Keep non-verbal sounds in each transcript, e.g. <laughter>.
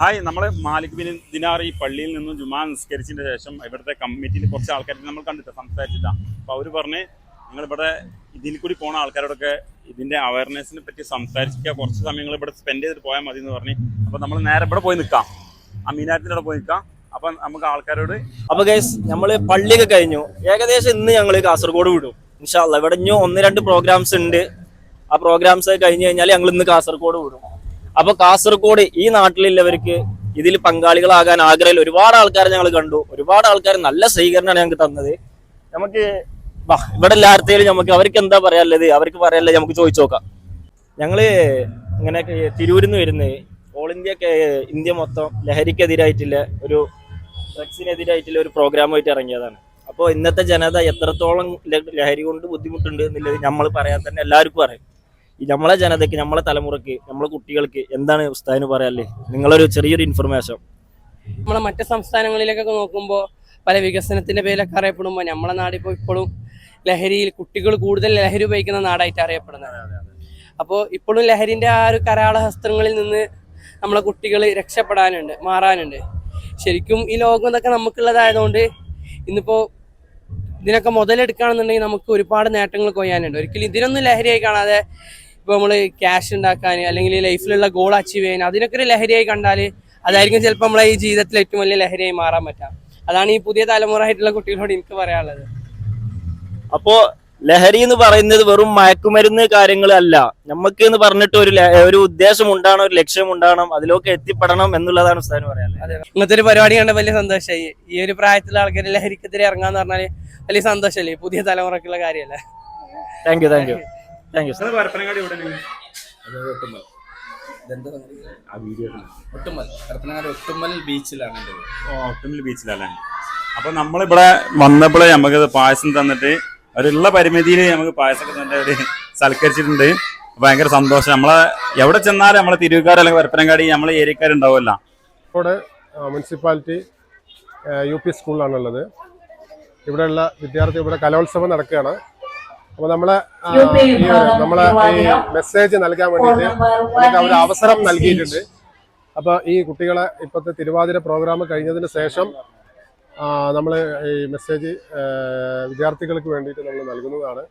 Hi നമ്മൾ Malik bin ദിനാർ ഈ പള്ളിയിൽ നിന്നും ജുമാ നിസ്കരിച്ചതിന് ശേഷം ഇവിടുത്തെ കമ്മിറ്റിയിൽ കുറച്ച് ആൾക്കാരെ നമ്മൾ കണ്ടിട്ട് സംസാരിച്ചിട്ടാണ് അപ്പോൾ അവർ പറഞ്ഞ് നിങ്ങളിവിടെ ഇതിൽ കൂടി പോണ ആൾക്കാരോടൊക്കെ ഇതിന്റെ അവയർനെസ്സിനെ പറ്റി സംസാരിക്കുക കുറച്ച് സമയങ്ങൾ ഇവിടെ സ്പെൻഡ് ചെയ്തിട്ട് പോയാൽ മതി എന്ന് പറഞ്ഞ് അപ്പോൾ നമ്മൾ നേരെ ഇവിടെ പോയി നിൽക്കാം ആ മീനാറ്റിന്റെ പോയി നിൽക്കാം അപ്പം നമുക്ക് ആൾക്കാരോട് അപ്പോൾ ഗൈസ് നമ്മൾ പള്ളിയൊക്കെ കഴിഞ്ഞു. ഏകദേശം ഇന്ന് ഞങ്ങൾ കാസർഗോഡ് വിടും. ഇൻഷാല്ല ഇവിടെ ഇനി ഒന്ന് രണ്ട് പ്രോഗ്രാംസ് ഉണ്ട്. ആ പ്രോഗ്രാംസ് കഴിഞ്ഞ് കഴിഞ്ഞാൽ ഞങ്ങൾ ഇന്ന് കാസർഗോഡ് വിടും. അപ്പൊ കാസർഗോഡ് ഈ നാട്ടിലുള്ളവർക്ക് ഇതിൽ പങ്കാളികളാകാൻ ആഗ്രഹമില്ല ഒരുപാട് ആൾക്കാരെ ഞങ്ങൾ കണ്ടു. ഒരുപാട് ആൾക്കാർ നല്ല സ്വീകരണമാണ് ഞങ്ങൾക്ക് തന്നത്. നമുക്ക് ഇവിടെ എല്ലാർത്തേലും നമുക്ക് അവർക്ക് എന്താ പറയാനുള്ളത്? അവർക്ക് പറയാനുള്ളത് നമുക്ക് ചോദിച്ചു നോക്കാം. ഞങ്ങൾ ഇങ്ങനെ തിരൂരിൽ നിന്ന് വരുന്നത്. ഓൾ ഇന്ത്യ ഇന്ത്യ മൊത്തം ലഹരിക്കെതിരായിട്ടുള്ള ഒരു ഡ്രഗ്സിനെതിരായിട്ടുള്ള ഒരു പ്രോഗ്രാമായിട്ട് ഇറങ്ങിയതാണ്. അപ്പോൾ ഇന്നത്തെ ജനത എത്രത്തോളം ലഹരി കൊണ്ട് ബുദ്ധിമുട്ടുണ്ട് എന്നുള്ളത് നമ്മൾ പറയാൻ തന്നെ എല്ലാവർക്കും അറിയാം. ഈ നമ്മളെ ജനതയ്ക്ക് നമ്മളെ തലമുറയ്ക്ക് നമ്മളെ കുട്ടികൾക്ക് എന്താണ് ഉസ്താദിന് പറയാല്ലേ നിങ്ങളൊരു ചെറിയൊരു ഇൻഫർമേഷൻ നമ്മളെ മറ്റു സംസ്ഥാനങ്ങളിലേക്കൊക്കെ നോക്കുമ്പോൾ പല വികസനത്തിന്റെ പേരിലൊക്കെ അറിയപ്പെടുമ്പോൾ നമ്മളെ നാടിപ്പോൾ ഇപ്പോഴും ലഹരിയിൽ കുട്ടികൾ കൂടുതൽ ലഹരി ഉപയോഗിക്കുന്ന നാടായിട്ട് അറിയപ്പെടുന്നത്. അപ്പോൾ ഇപ്പോഴും ലഹരിന്റെ ആ ഒരു കരാള ഹസ്ത്രങ്ങളിൽ നിന്ന് നമ്മളെ കുട്ടികൾ രക്ഷപ്പെടാനുണ്ട് മാറാനുണ്ട്. ശരിക്കും ഈ ലോകം ഇതൊക്കെ നമുക്കുള്ളതായതുകൊണ്ട് ഇന്നിപ്പോൾ ഇതിനൊക്കെ മുതലെടുക്കുകയാണെന്നുണ്ടെങ്കിൽ നമുക്ക് ഒരുപാട് നേട്ടങ്ങൾ കൊയ്യാനുണ്ട്. ഒരിക്കലും ഇതിനൊന്നും ലഹരിയായി കാണാതെ ഇപ്പോൾ നമ്മൾ ക്യാഷ് ഉണ്ടാക്കാൻ അല്ലെങ്കിൽ ലൈഫിലുള്ള ഗോൾ അച്ചീവ് ചെയ്യാൻ അതിനൊക്കെ ഒരു ലഹരിയായി കണ്ടാൽ അതായിരിക്കും ചിലപ്പോൾ നമ്മളെ ഈ ജീവിതത്തിൽ ഏറ്റവും വലിയ ലഹരിയായി മാറാൻ പറ്റാം. അതാണ് ഈ പുതിയ തലമുറ ആയിട്ടുള്ള കുട്ടികളോട് എനിക്ക് പറയാനുള്ളത്. അപ്പോ ലഹരി എന്ന് പറയുന്നത് വെറും മയക്കുമരുന്ന് കാര്യങ്ങൾ അല്ല. നമുക്ക് എന്ന് പറഞ്ഞിട്ട് ഒരു ഒരു ഉദ്ദേശം ഉണ്ടാകണം ഒരു ലക്ഷ്യം ഉണ്ടാകണം അതിലൊക്കെ എത്തിപ്പെടണം എന്നുള്ളതാണ് ഉസ്താൻ പറയാനുള്ളത്. ഇന്നത്തെ ഇങ്ങനത്തെ ഒരു പരിപാടി കണ്ട വലിയ സന്തോഷമായി ഈ ഒരു പ്രായത്തിലുള്ള ആൾക്കാർ ലഹരിക്കെതിരെ ഇറങ്ങാന്ന് പറഞ്ഞാൽ വലിയ സന്തോഷമല്ലേ പുതിയ തലമുറക്കുള്ള കാര്യമല്ലേ thank you thank you thank you Parappanangadi ബീച്ചിലാണ് എന്റെ ബീച്ചിലല്ലേ അപ്പൊ നമ്മളിവിടെ വന്നപ്പോഴേ നമുക്ക് പായസം തന്നിട്ട് അവരുള്ള പരിമിതിയിൽ നമുക്ക് പായസമൊക്കെ തന്നിട്ട് അവർ സൽക്കരിച്ചിട്ടുണ്ട്. ഭയങ്കര സന്തോഷം. നമ്മളെ എവിടെ ചെന്നാലും നമ്മളെ തിരുവുകാർ അല്ലെങ്കിൽ പരപ്പനങ്ങാടി നമ്മളെ ഏരിയക്കാരുണ്ടാവുമല്ലോ. ഇവിടെ മുനിസിപ്പാലിറ്റി യു പി സ്കൂളിലാണുള്ളത്. ഇവിടെയുള്ള വിദ്യാർത്ഥി ഇവിടെ കലോത്സവം നടക്കുകയാണ്. അപ്പോൾ നമ്മളെ നമ്മളെ ഈ മെസ്സേജ് നൽകാൻ വേണ്ടിയിട്ട് നമുക്ക് അവർ അവസരം നൽകിയിട്ടുണ്ട്. അപ്പൊ ഈ കുട്ടികളെ ഇപ്പോഴത്തെ തിരുവാതിര പ്രോഗ്രാം കഴിഞ്ഞതിന് ശേഷം നമ്മൾ ഈ മെസ്സേജ് വിദ്യാർത്ഥികൾക്ക് വേണ്ടിയിട്ട് നമ്മൾ നൽകുന്നതാണ്.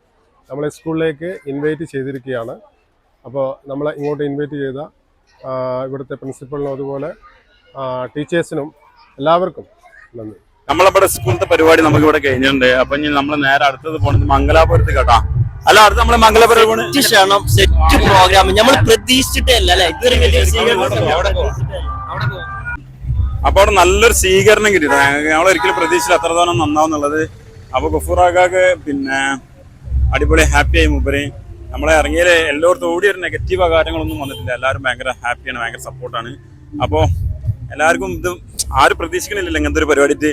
നമ്മൾ സ്കൂളിലേക്ക് ഇൻവൈറ്റ് ചെയ്തിരിക്കുകയാണ്. അപ്പോൾ നമ്മളെ ഇങ്ങോട്ട് ഇൻവൈറ്റ് ചെയ്ത ഇവിടുത്തെ പ്രിൻസിപ്പളിനും അതുപോലെ ടീച്ചേഴ്സിനും എല്ലാവർക്കും നന്ദി. നമ്മളിവിടെ സ്കൂളത്തെ പരിപാടി നമുക്ക് ഇവിടെ കഴിഞ്ഞിട്ടുണ്ട്. അപ്പൊ ഇനി നമ്മൾ നേരെ അടുത്തത് പോണത് മംഗലാപുരത്ത് കേട്ടാ. അല്ല അടുത്ത് നമ്മൾ മംഗലാപുരം പോണ് സെറ്റ് ക്ഷണം സെറ്റ് പ്രോഗ്രാം നമ്മൾ അല്ലെ പ്രതീക്ഷിച്ചിട്ടല്ല. അപ്പൊ അവിടെ നല്ലൊരു സ്വീകരണം കിട്ടി. ഞങ്ങൾ ഒരിക്കലും പ്രതീക്ഷിച്ചില്ല അത്രത്തോളം നന്നാവുന്നുള്ളത്. അപ്പൊ ഗഫൂറാക്കാക്ക് പിന്നെ അടിപൊളി ഹാപ്പി ആയി മൂപ്പര്. നമ്മളെ ഇറങ്ങിയ എല്ലായിടത്തും ഓടി ഒരു നെഗറ്റീവ് കാര്യങ്ങളൊന്നും വന്നിട്ടില്ല. എല്ലാവരും ഭയങ്കര ഹാപ്പിയാണ് ഭയങ്കര സപ്പോർട്ടാണ് അപ്പോൾ എല്ലാവർക്കും ഇത് ആരും പ്രതീക്ഷിക്കണില്ലല്ലോ ഇങ്ങനത്തെ ഒരു പരിപാടിയിട്ട്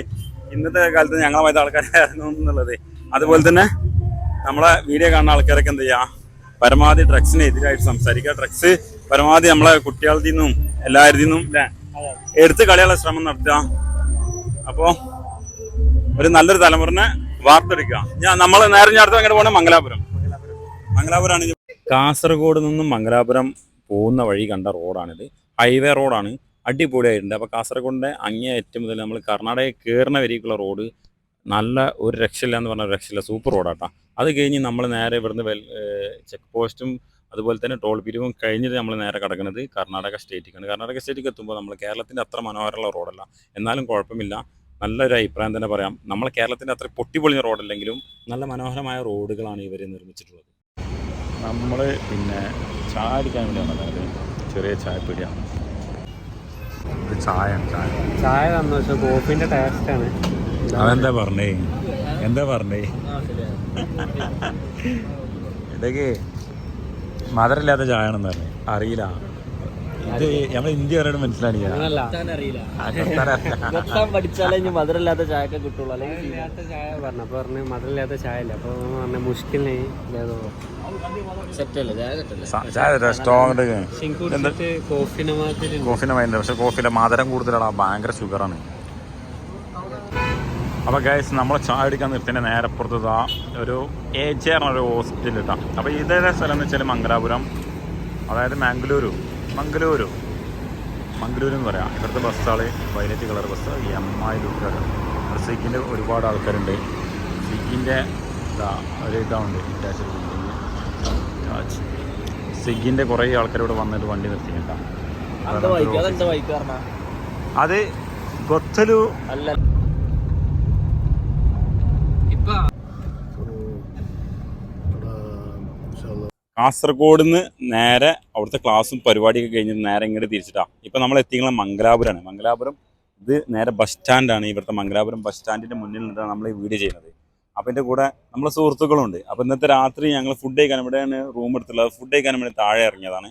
ഇന്നത്തെ കാലത്ത് ഞങ്ങളെ മറ്റേ ആൾക്കാരായിരുന്നു എന്നുള്ളത്. അതുപോലെ തന്നെ നമ്മളെ വീഡിയോ കാണുന്ന ആൾക്കാരൊക്കെ എന്ത് ചെയ്യുക പരമാവധി ഡ്രഗ്സിന് എതിരായിട്ട് സംസാരിക്കുക. ഡ്രഗ്സ് പരമാവധി നമ്മളെ കുട്ടികളിൽ നിന്നും എല്ലാവരുടെ നിന്നും എടുത്ത് കളിയുള്ള ശ്രമം നടത്തുക. അപ്പോൾ ഒരു നല്ലൊരു തലമുറനെ വാർത്തെടുക്കുക. ഞാൻ നമ്മൾ നേരെ ഞാൻ അടുത്ത് അങ്ങോട്ട് പോകണേ മംഗലാപുരം. മംഗലാപുരമാണ് കാസർഗോഡ് നിന്നും മംഗലാപുരം പോകുന്ന വഴി കണ്ട റോഡാണിത് ഹൈവേ റോഡാണ് അടിപൊളിയായിട്ടുണ്ട്. അപ്പോൾ കാസർഗോഡിന്റെ അങ്ങേ അറ്റം മുതൽ നമ്മൾ കർണാടക കയറുന്ന വരിക്കുള്ള റോഡ് നല്ല ഒരു രക്ഷയില്ല എന്ന് പറഞ്ഞ രക്ഷയില്ല. സൂപ്പർ റോഡാട്ടോ. അത് കഴിഞ്ഞ് നമ്മൾ നേരെ ഇവിടുന്ന് വെൽ ചെക്ക് പോസ്റ്റും അതുപോലെ തന്നെ ടോൾ പിരിവും കഴിഞ്ഞിട്ട് നമ്മൾ നേരെ കിടക്കുന്നത് കർണാടക സ്റ്റേറ്റിക്കാണ് കർണാടക സ്റ്റേറ്റിലേക്ക് എത്തുമ്പോൾ നമ്മൾ കേരളത്തിന്റെ അത്ര മനോഹരമുള്ള റോഡല്ല. എന്നാലും കുഴപ്പമില്ല. നല്ലൊരു അഭിപ്രായം തന്നെ പറയാം. നമ്മൾ കേരളത്തിന്റെ അത്ര പൊട്ടിപ്പൊളിഞ്ഞ റോഡല്ലെങ്കിലും നല്ല മനോഹരമായ റോഡുകളാണ് ഇവർ നിർമ്മിച്ചിട്ടുള്ളത്. നമ്മൾ പിന്നെ ചായ അടിക്കാൻ വേണ്ടി വന്നത് ചെറിയ ചായപ്പീടിയാണ്. ചായ ചായ. ചായ തന്നു പക്ഷെ കോഫിന്റെ ടേസ്റ്റ് ആണ്. അതെന്താ പറഞ്ഞേ? എന്താ പറഞ്ഞേ? ഇതൊക്കെ മധുരമില്ലാത്ത ചായ ആണെന്ന് പറഞ്ഞു. അറിയില്ല. ഇത് നമ്മൾ ഇന്ത്യ പറയുന്നത് മനസ്സിലാണില്ല പഠിച്ചാലേ ഇനി മധുരമില്ലാത്ത ചായക്കെ കിട്ടുള്ളൂ. അല്ലെങ്കിൽ ഇല്ലാത്ത ചായ പറഞ്ഞു അപ്പൊ പറഞ്ഞു മധുരമില്ലാത്ത ചായ ഇല്ല അപ്പൊ പറഞ്ഞ മുഷ്കിലിനെ സെറ്റ് സ്ട്രോങ് കുടിച്ചിട്ട് മൈൻഡ് മാതിരി കോഫിനെ ഭയങ്കര പക്ഷെ കോഫിയിലെ മധുരം കൂടുതലാണ്. ഭയങ്കര ഷുഗറാണ് അപ്പോൾ ഗൈസ് നമ്മൾ ചായ അടിക്കാൻ നിർത്തിന്റെ നേരെ പുറത്ത് ഒരു എ ജെ ഒരു ഹോസ്പിറ്റൽ ഇട്ടാം. അപ്പോൾ ഇതേ സ്ഥലം എന്ന് വെച്ചാൽ മംഗലാപുരം. അതായത് മംഗളൂരു മംഗലൂരു. മംഗലൂരു എന്ന് പറയാം. ഇവിടുത്തെ ബസ്സാൾ വയലറ്റ് കളർ ബസ് എം ആയി ലുക്കാണ് സ്വിഗ്ഗിന്റെ ഒരുപാട് ആൾക്കാരുണ്ട്. സ്വിഗ്ഗിന്റെ ഇതാ ഒരു ഇതാവുണ്ട് ഇറ്റാച്ച് സ്വിഗ്ഗിന്റെ കുറേ ആൾക്കാർ ഇവിടെ വന്നിട്ട് വണ്ടി നിർത്തി അത് ഗൊത്തലു അല്ല. കാസർഗോഡ് നിന്ന് നേരെ അവിടുത്തെ ക്ലാസ്സും പരിപാടിയൊക്കെ കഴിഞ്ഞ് നേരെ ഇങ്ങോട്ട് തിരിച്ചിട്ടാ. ഇപ്പൊ നമ്മൾ എത്തിക്കുന്ന മംഗലാപുരമാണ് മംഗലാപുരം ഇത് നേരെ ബസ് സ്റ്റാൻഡാണ്. ഇവിടുത്തെ മംഗലാപുരം ബസ് സ്റ്റാൻഡിന്റെ മുന്നിൽ നിന്നിട്ടാണ് നമ്മൾ ഈ വീഡിയോ ചെയ്യുന്നത്. അപ്പൊ എന്റെ കൂടെ നമ്മളെ സുഹൃത്തുക്കളുണ്ട്. അപ്പൊ ഇന്നത്തെ രാത്രി ഞങ്ങൾ ഫുഡ് കഴിക്കാൻ ഇവിടെയാണ് റൂം എടുത്തുള്ളത്. ഫുഡ് കഴിക്കാൻ വേണ്ടി താഴെ ഇറങ്ങിയതാണ്.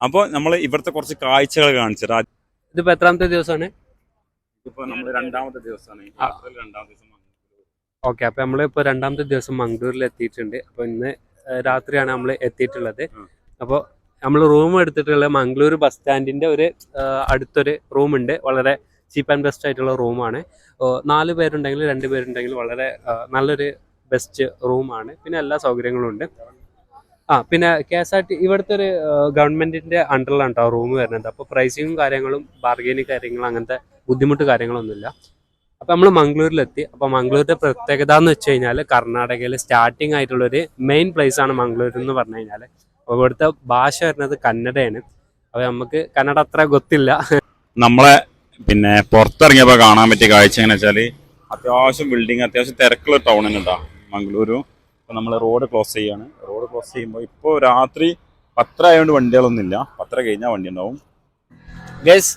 അപ്പോൾ നമ്മൾ ഇവിടുത്തെ കുറച്ച് കാഴ്ചകൾ കാണിച്ചത് ഇതിപ്പോ എത്രാമത്തെ ദിവസമാണ്? ഇപ്പൊ നമ്മൾ രണ്ടാമത്തെ ദിവസമാണ്. രണ്ടാമത്തെ ദിവസം ഓക്കെ അപ്പൊ നമ്മളിപ്പോ രണ്ടാമത്തെ ദിവസം മംഗളൂരിൽ എത്തിയിട്ടുണ്ട്. അപ്പൊ ഇന്ന് രാത്രിയാണ് നമ്മൾ എത്തിയിട്ടുള്ളത്. അപ്പോൾ നമ്മൾ റൂം എടുത്തിട്ടുള്ള മംഗളൂരു ബസ് സ്റ്റാൻഡിന്റെ ഒരു അടുത്തൊരു റൂം ഉണ്ട്. വളരെ ചീപ്പ് ആൻഡ് ബെസ്റ്റ് ആയിട്ടുള്ള റൂമാണ് നാല് പേരുണ്ടെങ്കിൽ രണ്ട് പേരുണ്ടെങ്കിൽ വളരെ നല്ലൊരു ബെസ്റ്റ് റൂമാണ് പിന്നെ എല്ലാ സൗകര്യങ്ങളും ഉണ്ട്. ആ പിന്നെ കെ എസ് ആർ ടി ഇവിടുത്തെ ഒരു ഗവൺമെന്റിന്റെ അണ്ടറിലാണ് കേട്ടോ റൂം വരുന്നത്. അപ്പോൾ പ്രൈസിങ്ങും കാര്യങ്ങളും ബാർഗൈനിങ് കാര്യങ്ങളും അങ്ങനത്തെ ബുദ്ധിമുട്ട് കാര്യങ്ങളൊന്നുമില്ല. അപ്പൊ നമ്മൾ മംഗളൂരിലെത്തി അപ്പൊ മംഗളൂരിന്റെ പ്രത്യേകത എന്ന് വെച്ച് കഴിഞ്ഞാൽ കർണാടകയിൽ സ്റ്റാർട്ടിംഗ് ആയിട്ടുള്ള ഒരു മെയിൻ പ്ലേസ് ആണ് മംഗളൂർ എന്ന് പറഞ്ഞു കഴിഞ്ഞാൽ അപ്പൊ ഇവിടുത്തെ ഭാഷ വരുന്നത് കന്നഡയാണ്. അപ്പോൾ നമുക്ക് കന്നഡ അത്ര ഗൊത്തില്ല. നമ്മളെ പിന്നെ പുറത്തിറങ്ങിയപ്പോൾ കാണാൻ പറ്റിയ കാഴ്ച എങ്ങനെ വെച്ചാൽ അത്യാവശ്യം ബിൽഡിങ് അത്യാവശ്യം തിരക്കുള്ള ടൗൺ തന്നെ മംഗളൂരു. അപ്പോൾ നമ്മൾ റോഡ് ക്ലോസ് ചെയ്യാണ്. റോഡ് ക്ലോസ് ചെയ്യുമ്പോൾ ഇപ്പോൾ രാത്രി പത്ര ആയതുകൊണ്ട് വണ്ടികളൊന്നുമില്ല. പത്ര കഴിഞ്ഞാൽ വണ്ടി ഉണ്ടാവും ഗൈസ്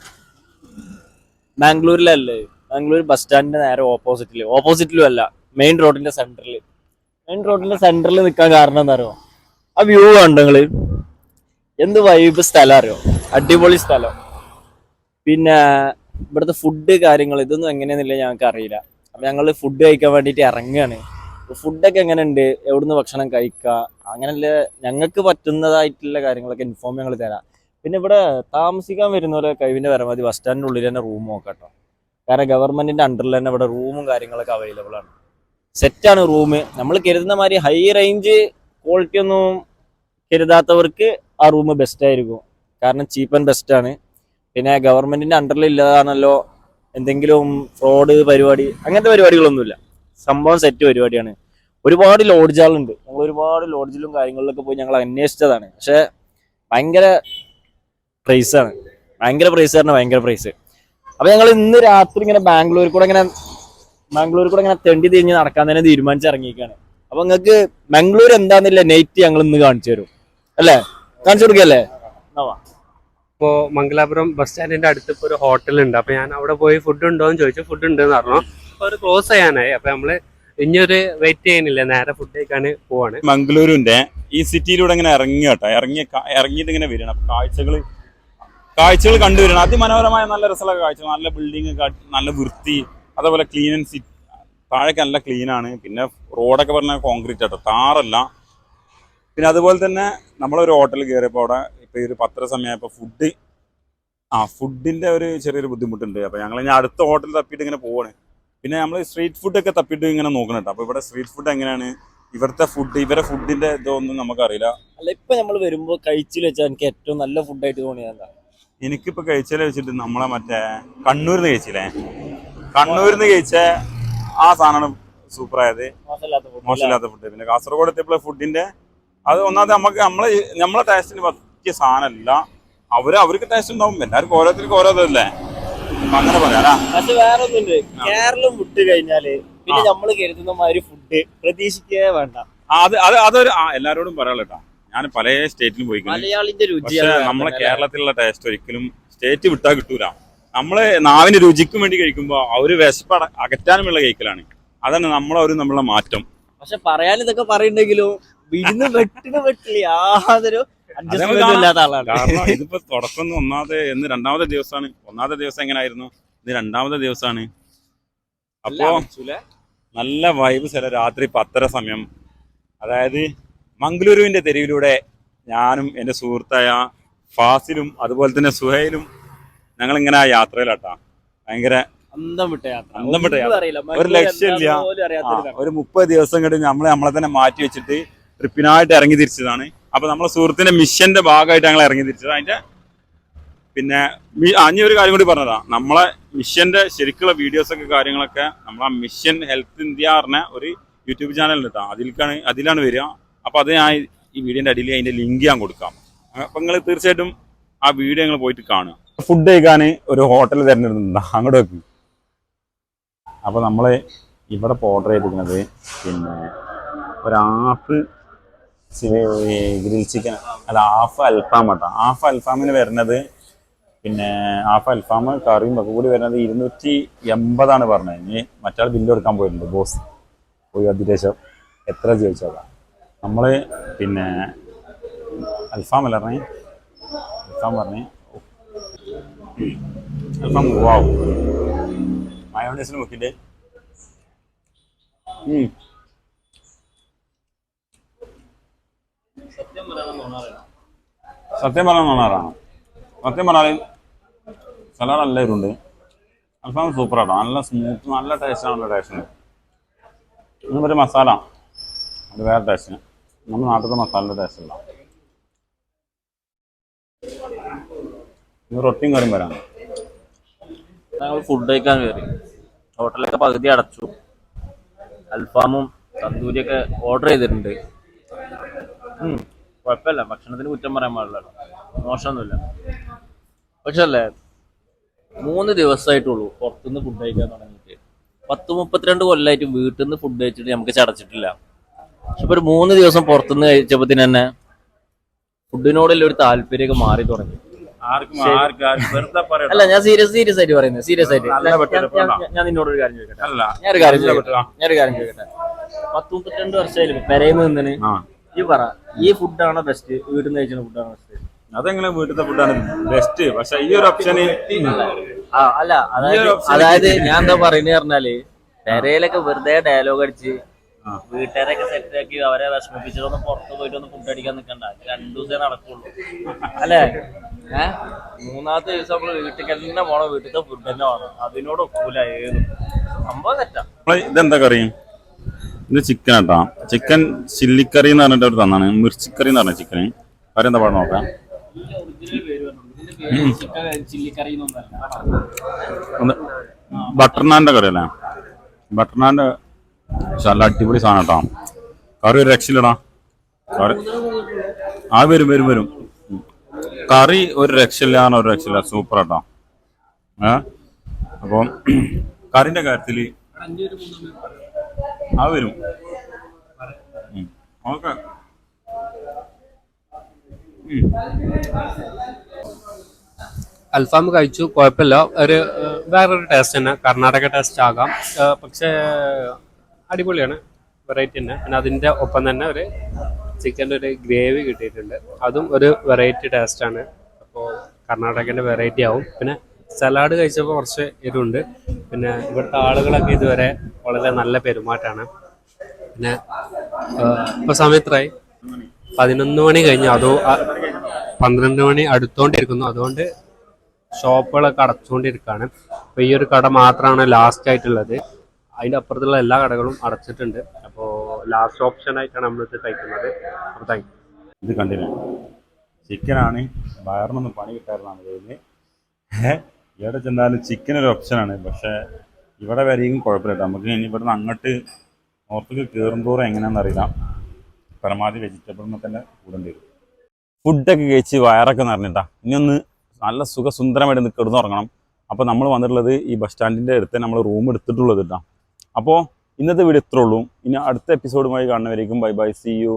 ബാംഗ്ലൂരിലല്ലേ ബാംഗ്ലൂർ ബസ് സ്റ്റാൻഡിന്റെ നേരെ ഓപ്പോസിറ്റിൽ ഓപ്പോസിറ്റിലും അല്ല മെയിൻ റോഡിന്റെ സെന്ററിൽ മെയിൻ റോഡിന്റെ സെന്ററിൽ നിൽക്കാൻ കാരണം എന്താ അറിയോ ആ വ്യൂ കണ്ടോ നിങ്ങൾ? എന്ത് വൈബ് സ്ഥലം അറിയോ? അടിപൊളി സ്ഥലം. പിന്നെ ഇവിടുത്തെ ഫുഡ് കാര്യങ്ങൾ ഇതൊന്നും എങ്ങനെയാന്നില്ല ഞങ്ങൾക്ക് അറിയില്ല. അപ്പൊ ഞങ്ങൾ ഫുഡ് കഴിക്കാൻ വേണ്ടിയിട്ട് ഇറങ്ങുകയാണ് ഫുഡൊക്കെ എങ്ങനെ ഉണ്ട് എവിടുന്ന് ഭക്ഷണം കഴിക്കുക അങ്ങനെയുള്ള ഞങ്ങൾക്ക് പറ്റുന്നതായിട്ടുള്ള കാര്യങ്ങളൊക്കെ ഇൻഫോം ഞങ്ങൾ തരാം. പിന്നെ ഇവിടെ താമസിക്കാൻ വരുന്നവരെ കഴിവിന്റെ പരമാവധി ബസ് സ്റ്റാൻഡിന്റെ ഉള്ളിൽ തന്നെ റൂം നോക്കട്ടോ. കാരണം ഗവൺമെന്റിന്റെ അണ്ടറിൽ തന്നെ ഇവിടെ റൂമും കാര്യങ്ങളൊക്കെ അവൈലബിൾ ആണ്. സെറ്റാണ് റൂം നമ്മൾ കരുതുന്ന മാതിരി ഹൈ റേഞ്ച് ക്വാളിറ്റി ഒന്നും കരുതാത്തവർക്ക് ആ റൂം ബെസ്റ്റ് ആയിരിക്കും. കാരണം ചീപ്പ് ആൻഡ് ബെസ്റ്റ് ആണ്. പിന്നെ ഗവൺമെന്റിന്റെ അണ്ടറിൽ ഇല്ലാതാണല്ലോ എന്തെങ്കിലും ഫ്രോഡ് പരിപാടി അങ്ങനത്തെ പരിപാടികളൊന്നുമില്ല. സംഭവം സെറ്റ് പരിപാടിയാണ്. ഒരുപാട് ലോഡ്ജുകളുണ്ട് ഞങ്ങൾ ഒരുപാട് ലോഡ്ജിലും കാര്യങ്ങളിലൊക്കെ പോയി ഞങ്ങൾ അന്വേഷിച്ചതാണ്. പക്ഷെ ഭയങ്കര പ്രൈസ് ആണ്. ഭയങ്കര പ്രൈസ് പറഞ്ഞാൽ ഭയങ്കര പ്രൈസ് അപ്പൊ ഞങ്ങൾ ഇന്ന് രാത്രി ഇങ്ങനെ ബാംഗ്ലൂർ കൂടെ ഇങ്ങനെ ബാംഗ്ലൂർ കൂടെ ഇങ്ങനെ തെണ്ടി തിരിഞ്ഞ് നടക്കാൻ തന്നെ തീരുമാനിച്ച് ഇറങ്ങിയിരിക്കുകയാണ് അപ്പൊ നിങ്ങൾക്ക് ബാംഗ്ലൂർ എന്താന്നില്ല? നൈറ്റ് ഞങ്ങൾ ഇന്ന് കാണിച്ചു തരും. അല്ലേ? കാണിച്ചു കൊടുക്കല്ലേ? എന്നാ വാ. ഇപ്പോ മംഗലാപുരം ബസ് സ്റ്റാൻഡിന്റെ അടുത്ത് ഇപ്പോൾ ഒരു ഹോട്ടൽ ഉണ്ട്. അപ്പൊ ഞാൻ അവിടെ പോയി ഫുഡ് ഉണ്ടോ എന്ന് ചോദിച്ചു. ഫുഡ് ഉണ്ട് എന്ന് പറഞ്ഞു. അപ്പൊ അത് ക്ലോസ് ചെയ്യാനായി. അപ്പോൾ നമ്മൾ ഇനിയൊരു വെയിറ്റ് ചെയ്യുന്നില്ല. നേരെ ഫുഡ് പോവാണ്. മംഗളൂരുവിന്റെ ഈ സിറ്റിയിലൂടെ ഇങ്ങനെ ഇറങ്ങി കേട്ടോ. ഇറങ്ങി ഇറങ്ങിയിട്ട് ഇങ്ങനെ വരണം അപ്പോൾ കാഴ്ചകൾ കാഴ്ചകൾ കണ്ടുവരണം അതിമനോഹരമായ നല്ല രസമുള്ള കാഴ്ച. നല്ല ബിൽഡിങ് നല്ല വൃത്തി അതേപോലെ ക്ലീൻ ആൻഡ് സിറ്റി താഴേക്ക് നല്ല ക്ലീനാണ് പിന്നെ റോഡൊക്കെ പറഞ്ഞാൽ കോൺക്രീറ്റ് ആട്ടോ. താറല്ല. പിന്നെ അതുപോലെ തന്നെ നമ്മളൊരു ഹോട്ടലിൽ കയറിയപ്പോൾ അവിടെ ഇപ്പൊ ഈ ഒരു പത്രസമയം ഇപ്പോൾ ഫുഡ് ആ ഫുഡിന്റെ ഒരു ചെറിയൊരു ബുദ്ധിമുട്ടുണ്ട്. അപ്പോൾ ഞങ്ങൾ ഇനി അടുത്ത ഹോട്ടൽ തപ്പിയിട്ട് ഇങ്ങനെ പോവാണ്. പിന്നെ നമ്മൾ സ്ട്രീറ്റ് ഫുഡൊക്കെ തപ്പിയിട്ട് ഇങ്ങനെ നോക്കണം കേട്ടോ അപ്പൊ ഇവിടെ സ്ട്രീറ്റ് ഫുഡ് എങ്ങനെയാണ്? ഇവിടുത്തെ ഫുഡ് ഇവരെ ഫുഡിന്റെ ഇതൊന്നും നമുക്കറിയില്ല. അല്ല ഇപ്പൊ നമ്മൾ വരുമ്പോ കഴിച്ചിൽ വെച്ചാൽ എനിക്ക് ഏറ്റവും നല്ല ഫുഡായിട്ട് തോന്നിയത് എന്താ? എനിക്കിപ്പോ കഴിച്ചാൽ വെച്ചിട്ട് നമ്മളെ മറ്റേ കണ്ണൂരിൽ നിന്ന് കഴിച്ചില്ലേ? കണ്ണൂരിൽ നിന്ന് കഴിച്ച ആ സാധനമാണ് സൂപ്പർ ആയത്? മോശമില്ലാത്ത ഫുഡ് പിന്നെ കാസർഗോഡ് എത്തിയപ്പോൾ ഫുഡിന്റെ അത് ഒന്നാമത് നമുക്ക് നമ്മളെ നമ്മളെ ടേസ്റ്റിന് പറ്റിയ സാധനമല്ല. അവർ അവർക്ക് ടേസ്റ്റ് ഉണ്ടാവും. എല്ലാവർക്കും ഓരോരുത്തർക്കും ഓരോതല്ലേ? അപ്പൊ അങ്ങനെ പറയാം പക്ഷെ വേറെ ഒന്നുണ്ട് കേരളം വിട്ട് കഴിഞ്ഞാൽ പിന്നെ നമ്മൾ കരുതുന്ന മാതിരി ഫുഡ് പ്രതീക്ഷിക്കേ വേണ്ട. അത് അത് അതൊരു എല്ലാരോടും പറയാനുള്ള കേട്ടോ ഞാൻ പല സ്റ്റേറ്റിലും പോയി മലയാളിന്റെ രുചി നമ്മളെ കേരളത്തിലുള്ള ടേസ്റ്റ് ഒരിക്കലും സ്റ്റേറ്റ് വിട്ടാ കിട്ടൂല. നമ്മൾ നാവിന് രുചിക്കും വേണ്ടി കഴിക്കുമ്പോൾ അവർ വിശപ്പ് അകറ്റാനുമുള്ള കഴിക്കലാണ്. അതാണ് നമ്മളെ ഒരു നമ്മളെ മാറ്റം. പക്ഷെ പറയാൻ ഇതൊക്കെ പറയുണ്ടെങ്കിലും വിരുന്ന് വെട്ടിന് വെട്ടില്ല യാതൊരു. ഇല്ലാത്ത ആളാണ്. കാരണം ഇതിപ്പോ തുടക്കം ഒന്നാമത്തെ എന്ന് രണ്ടാമത്തെ ദിവസമാണ്. ഒന്നാമത്തെ ദിവസം എങ്ങനെയായിരുന്നു ഇത് രണ്ടാമത്തെ ദിവസമാണ്. അപ്പോ നല്ല വൈബ് ചില രാത്രി പത്തര സമയം. അതായത് മംഗളൂരുവിന്റെ തെരുവിലൂടെ ഞാനും എന്റെ സുഹൃത്തായ ഫാസിലും അതുപോലെ തന്നെ സുഹൈലും ഞങ്ങൾ ഇങ്ങനെ ആ യാത്രയിലാട്ടാ. ഭയങ്കര അന്തം വിട്ട യാത്ര. അന്തം വിട്ട യാത്ര. അറിയില്ല. ഒരു ലക്ഷ്യമില്ല. ഒരു മുപ്പത് ദിവസം കഴിഞ്ഞ് നമ്മളെ നമ്മളെ തന്നെ മാറ്റി വെച്ചിട്ട് ട്രിപ്പിനായിട്ട് ഇറങ്ങി തിരിച്ചതാണ്. അപ്പൊ നമ്മളെ സുഹൃത്തിന്റെ മിഷന്റെ ഭാഗമായിട്ട് ഞങ്ങൾ ഇറങ്ങി തിരിച്ചത്. അതിന്റെ പിന്നെ അഞ്ഞ ഒരു കാര്യം കൂടി പറഞ്ഞതാ. നമ്മളെ മിഷന്റെ ശരിക്കുള്ള വീഡിയോസൊക്കെ കാര്യങ്ങളൊക്കെ നമ്മളെ മിഷൻ ഹെൽത്ത് ഇന്ത്യ പറഞ്ഞ ഒരു യൂട്യൂബ് ചാനലുണ്ട് കേട്ടോ അതിലേക്കാണ് അതിലാണ് വരിക. അപ്പോൾ അത് ഞാൻ ഈ വീഡിയോന്റെ അടിയിൽ അതിന്റെ ലിങ്ക് ഞാൻ കൊടുക്കാം. അപ്പൊ നിങ്ങൾ തീർച്ചയായിട്ടും ആ വീഡിയോ നിങ്ങൾ പോയിട്ട് കാണുക. ഫുഡ് കഴിക്കാൻ ഒരു ഹോട്ടൽ തിരഞ്ഞെടുക്കുന്നുണ്ട് അങ്ങോട്ട് വെക്കും അപ്പോൾ നമ്മൾ ഇവിടെ ഓർഡർ ചെയ്തിരിക്കുന്നത് പിന്നെ ഒരു ഗ്രിൽ ചിക്കൻ. അല്ല ഹാഫ് അൽഫാം കേട്ടോ. ഹാഫ് അൽഫാമിന് വരുന്നത് പിന്നെ ഹാഫ് അൽഫാം കറിയും ഒക്കെ കൂടി വരുന്നത് ഇരുന്നൂറ്റി എൺപതാണ് പറഞ്ഞത്. ഇനി മറ്റാൾ ബില്ല് കൊടുക്കാൻ പോയിട്ടുണ്ട് ബോസ് പോയി അതിരേശം എത്ര ചോദിച്ചതാ നമ്മൾ പിന്നെ അൽഫാം അല്ല പറഞ്ഞേ. അൽഫാം പറഞ്ഞേ. അൽഫാം വാവ്. മയോണൈസിന് മുക്കിയിട്ട് സത്യം പറഞ്ഞാൽ നന്നാറാണ്. സത്യം പറഞ്ഞാൽ സലാഡ് നല്ല ഇരുണ്ട് അൽഫാം സൂപ്പറാട്ടോ നല്ല സ്മൂത്ത് നല്ല ടേസ്റ്റ് നല്ല ടേസ്റ്റ് ഇന്ന് ഒരു മസാല. അത് വേറെ ടേസ്റ്റ് നമ്മുടെ നാട്ടിലത്തെ മസാലയുടെ ടേസ്റ്റ് അല്ല റൊട്ടിയും കറിയും വരാം. ഞങ്ങൾ ഫുഡ് കഴിക്കാൻ കയറി ഹോട്ടലൊക്കെ പകുതി അടച്ചു. അൽഫാമും തന്തൂരിയൊക്കെ ഓർഡർ ചെയ്തിട്ടുണ്ട്. കുഴപ്പമില്ല. ഭക്ഷണത്തിന് കുറ്റം പറയാൻ പാടില്ലല്ലോ മോശമൊന്നുമില്ല. പക്ഷെ അല്ലേ മൂന്ന് ദിവസമായിട്ടുള്ളൂ പുറത്തുനിന്ന് ഫുഡ് കഴിക്കാൻ തുടങ്ങിയിട്ട്. പത്ത് മുപ്പത്തിരണ്ട് കൊല്ലമായിട്ട് വീട്ടിൽ നിന്ന് ഫുഡ് കഴിച്ചിട്ട് നമുക്ക് ചടച്ചിട്ടില്ല. പക്ഷെ ഒരു മൂന്ന് ദിവസം പുറത്തുനിന്ന് കഴിച്ചപ്പത്തിന് തന്നെ ഫുഡിനോടുള്ള ഒരു താല്പര്യമൊക്കെ മാറി തുടങ്ങി. അല്ല ഞാൻ സീരിയസ് സീരിയസ് ആയിട്ട് പറയുന്നത് സീരിയസ് ആയിട്ട്. ഞാൻ- നിന്നോട് ഒരു കാര്യം ചോദിക്കട്ടെ? ഞാനൊരു കാര്യം ചോദിക്കട്ടെ. ഞാനൊരു കാര്യം ചോദിക്കട്ടെ? പത്ത് മുപ്പത്തിരണ്ട് വർഷമായില്ലേ പെരയിൽ നിന്നിന്? ആ. ഈ പറ ഈ ഫുഡാണോ ബെസ്റ്റ് വീട്ടിൽ നിന്ന് കഴിക്കുന്ന ഫുഡാണോ ബെസ്റ്റ് അതെങ്ങനെ വീട്ടിലത്തെ ഫുഡാണ് ബെസ്റ്റ് പക്ഷെ ഈ ഒരു ഓപ്ഷന് ആ അല്ല അതായത് അതായത് ഞാൻ എന്താ പറയുന്നത് പറഞ്ഞാൽ പെരയിലൊക്കെ വെറുതെ ഡയലോഗ് അടിച്ച് വീട്ടുകാരൊക്കെ സെറ്റ് ആക്കി അവരെ വിഷമിപ്പിച്ചിട്ടൊന്ന് പുറത്ത് പോയിട്ട് ഒന്ന് ഫുഡ് അടിക്കാൻ നിൽക്കണ്ട രണ്ടു ദിവസമേ നടക്കുള്ളൂ. അല്ലേ? ഏഹ് മൂന്നാമത്തെ ദിവസം നമ്മൾ വീട്ടിൽ തന്നെ പോണം. വീട്ടിലത്തെ ഫുഡ് തന്നെ വേണം. അതിനോട് ഒക്കൂല ഏതും. സംഭവം തെറ്റാ. ഇതെന്താ കറി? ഇത് ചിക്കൻ കേട്ടോ ചിക്കൻ ചില്ലിക്കറി എന്ന് പറഞ്ഞിട്ട് അവർ തന്നാണ്. മിർച്ചിക്കറി എന്ന് പറഞ്ഞ ചിക്കൻ അവരെന്താ എന്താ പാട് നോക്കാം? ബട്ടർ നാന്റെ കറി അല്ലേ? ബട്ടർ നാന്റെ നല്ല അടിപൊളി സാധനം കേട്ടോ കറി ഒരു രക്ഷയില്ലടാ. കറി ആ വരും വരും വരും. കറി ഒരു രക്ഷയില്ല ഒരു രക്ഷയില്ല. സൂപ്പർ കേട്ടോ ഏ? അപ്പം <clears throat> കറിന്റെ കാര്യത്തിൽ ആ വരും. ഓക്കെ. അൽഫാം കഴിച്ചു കുഴപ്പമില്ല. ഒരു വേറൊരു ടേസ്റ്റ് തന്നെ. കർണാടക ടേസ്റ്റ് ആകാം. പക്ഷേ അടിപൊളിയാണ്. വെറൈറ്റി തന്നെ. പിന്നെ അതിന്റെ ഒപ്പം തന്നെ ഒരു ചിക്കന്റെ ഒരു ഗ്രേവി കിട്ടിയിട്ടുണ്ട്. അതും ഒരു വെറൈറ്റി ടേസ്റ്റാണ് അപ്പോൾ കർണാടകന്റെ വെറൈറ്റി ആവും. പിന്നെ സലാഡ് കഴിച്ചപ്പോൾ കുറച്ച് എരിവുണ്ട് പിന്നെ ഇവിടുത്തെ ആളുകളൊക്കെ ഇതുവരെ വളരെ നല്ല പെരുമാറ്റമാണ് പിന്നെ ഇപ്പോൾ സമയത്രായി പതിനൊന്ന് മണി കഴിഞ്ഞു. അതോ പന്ത്രണ്ട് മണി അടുത്തോണ്ടിരിക്കുന്നു. അതുകൊണ്ട് ഷോപ്പുകളൊക്കെ അടച്ചുകൊണ്ടിരിക്കുകയാണ് അപ്പോൾ ഈ ഒരു കട മാത്രമാണ് ലാസ്റ്റ് ആയിട്ടുള്ളത്. അതിന്റെ അപ്പുറത്തുള്ള എല്ലാ കടകളും അടച്ചിട്ടുണ്ട്. അപ്പോ ലാസ്റ്റ് ഓപ്ഷൻ ആയിട്ടാണ് നമ്മൾ ഇത് കഴിക്കുന്നത്. അപ്പോൾ താങ്ക് ഇത് കണ്ടില്ല? ചിക്കനാണ് വയറിനൊന്നും പണി കിട്ടാറുള്ളതാണ് കയ്യിൽ എവിടെ ചെന്നാലും ചിക്കൻ ഒരു ഓപ്ഷനാണ് പക്ഷേ ഇവിടെ വരെയും കുഴപ്പമില്ല. നമുക്ക് ഇനി ഇവിടുന്ന് അങ്ങോട്ട് നോർത്തേക്ക് കയറുമ്പോഴും എങ്ങനെയാണെന്ന് അറിയാം പരമാവധി വെജിറ്റബിളിനെ തന്നെ കൂടേണ്ടി വരും. ഫുഡൊക്കെ കഴിച്ച് വയറൊക്കെ നിറഞ്ഞിട്ടാ ഇനിയൊന്ന് നല്ല സുഖസുന്ദരമായിട്ട് ഒന്ന് കിടന്നുറങ്ങണം. അപ്പോൾ നമ്മൾ വന്നിട്ടുള്ളത് ഈ ബസ് സ്റ്റാൻഡിന്റെ അടുത്ത് നമ്മൾ റൂം എടുത്തിട്ടുള്ളത് കേട്ടോ അപ്പോൾ ഇന്നത്തെ വീഡിയോ ഇത്രേ ഉള്ളൂ. ഇനി അടുത്ത എപ്പിസോഡുമായി കാണുന്നവരേക്കും ബൈ ബൈ സി യു